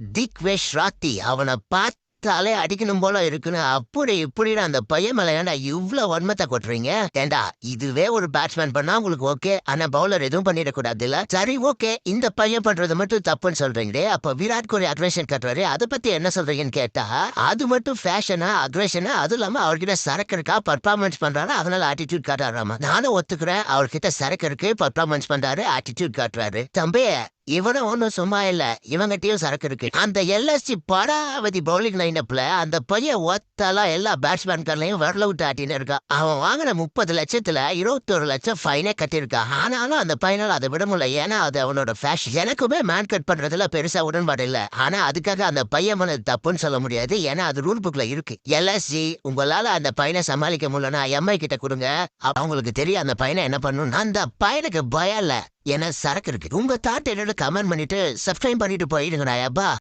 திக்வேஷ் ராத்தி அவனை பார்த்தாலே அடிக்கணும் போல இருக்குன்னு அப்படி இப்படி அந்த பையன் மேல ஏன்டா இவ்வளவு வன்மத்தை கொட்டுறீங்க? ஏண்டா இதுவே ஒரு பேட்ஸ்மேன் பண்ணா உங்களுக்கு ஓகே ஆனா பவுலர் எதுவும் பண்ணிடக்கூடாது இல்ல சரி ஓகே இந்த பையன் பண்றது மட்டும் தப்புன்னு சொல்றீங்களே அப்ப விராட் கோலி அக்ரேஷன் கட்டுறாரு அதை பத்தி என்ன சொல்றீங்கன்னு கேட்டா அது மட்டும் ஃபேஷனா அக்ரேஷனா அது இல்லாம அவர்கிட்ட சரக்கு இருக்கா பர்ஃபார்மன்ஸ் பண்றாரு? அதனால ஆட்டிடியூட் காட்டுறாராமா? நானும் ஒத்துக்கிறேன் அவர்கிட்ட சரக்கு இருக்கு பர்ஃபார்மன்ஸ் பண்றாரு ஆட்டிடியூட் காட்டுறாரு. தம்பி இவனும் ஒன்றும் சும்மா இல்ல. இவங்கிட்டயும் சரக்கு இருக்கு. அந்த எல்எஸ்சி படாவதி பவுலிங் லைனப்ல அந்த பையன் ஒத்தலா எல்லா பேட்ஸ்மேன்களையும் வரல விட்டு ஆட்டின்னு இருக்கான் அவன் வாங்கின முப்பது லட்சத்துல இருபத்தொரு லட்சம் ஃபைனே கட்டியிருக்கான் ஆனாலும் அந்த பையனால் அதை விட முடியல. ஏன்னா அது அவனோட ஃபேஷன் எனக்குமே மேன் கட் பண்றதுல பெருசா உடன்பாடு இல்ல. ஆனா அதுக்காக அந்த பையன் மேல தப்புன்னு சொல்ல முடியாது. ஏன்னா அது ரூல் புக்ல இருக்கு. எல்எஸ்சி உங்களால அந்த பையனை சமாளிக்க முடியலன்னா எம்ஐ கிட்ட கொடுங்க. அவங்களுக்கு தெரியும் அந்த பையனை என்ன பண்ணணும் அந்த பையனுக்கு பயம் இல்ல. ஏன்னா சரக்கு இருக்கு. உங்க தாட் என்னோட கமெண்ட் பண்ணிட்டு சப்ஸ்கிரைப் பண்ணிட்டு போயிடுங்கடா அப்பா